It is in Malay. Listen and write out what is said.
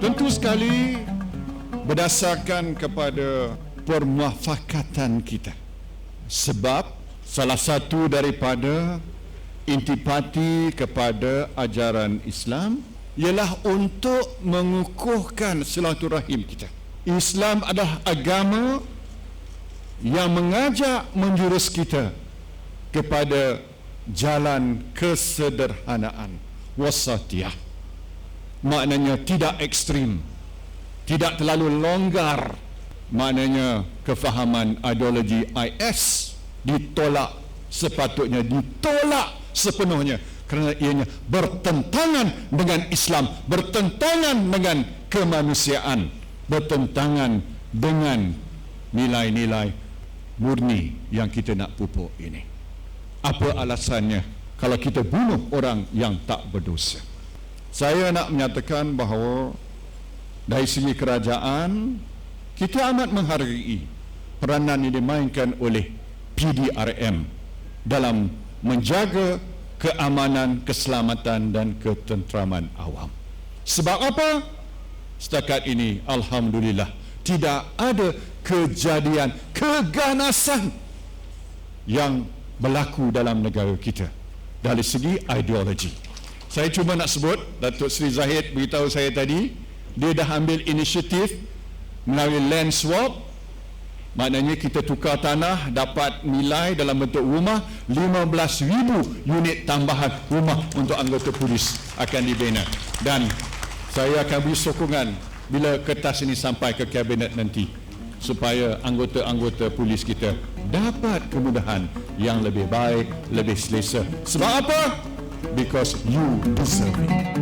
Tetapi berdasarkan kepada permuafakatan kita. Sebab salah satu daripada intipati kepada ajaran Islam ialah untuk mengukuhkan silaturahim kita. Islam adalah agama yang mengajak menjurus kita kepada jalan kesederhanaan wasatiyah maknanya tidak ekstrim. Tidak terlalu longgar. Maknanya kefahaman ideologi IS ditolak sepatutnya ditolak sepenuhnya kerana ianya bertentangan dengan Islam bertentangan dengan kemanusiaan bertentangan dengan nilai-nilai murni yang kita nak pupuk ini. Apa alasannya? Kalau kita bunuh orang yang tak berdosa saya nak menyatakan bahawa dari segi kerajaan kita amat menghargai peranan yang dimainkan oleh PDRM dalam menjaga keamanan, keselamatan dan ketenteraman awam. Sebab apa? Setakat ini alhamdulillah tidak ada kejadian keganasan yang berlaku dalam negara kita dari segi ideologi. Saya cuma nak sebut Datuk Seri Zahid beritahu saya tadi dia dah ambil inisiatif melalui land swap maknanya kita tukar tanah dapat nilai dalam bentuk rumah 15,000 unit tambahan rumah untuk anggota polis akan dibina dan saya akan beri sokongan bila kertas ini sampai ke kabinet nanti supaya anggota-anggota polis kita dapat kemudahan yang lebih baik, lebih selesa. Sebab apa? Because you deserve it.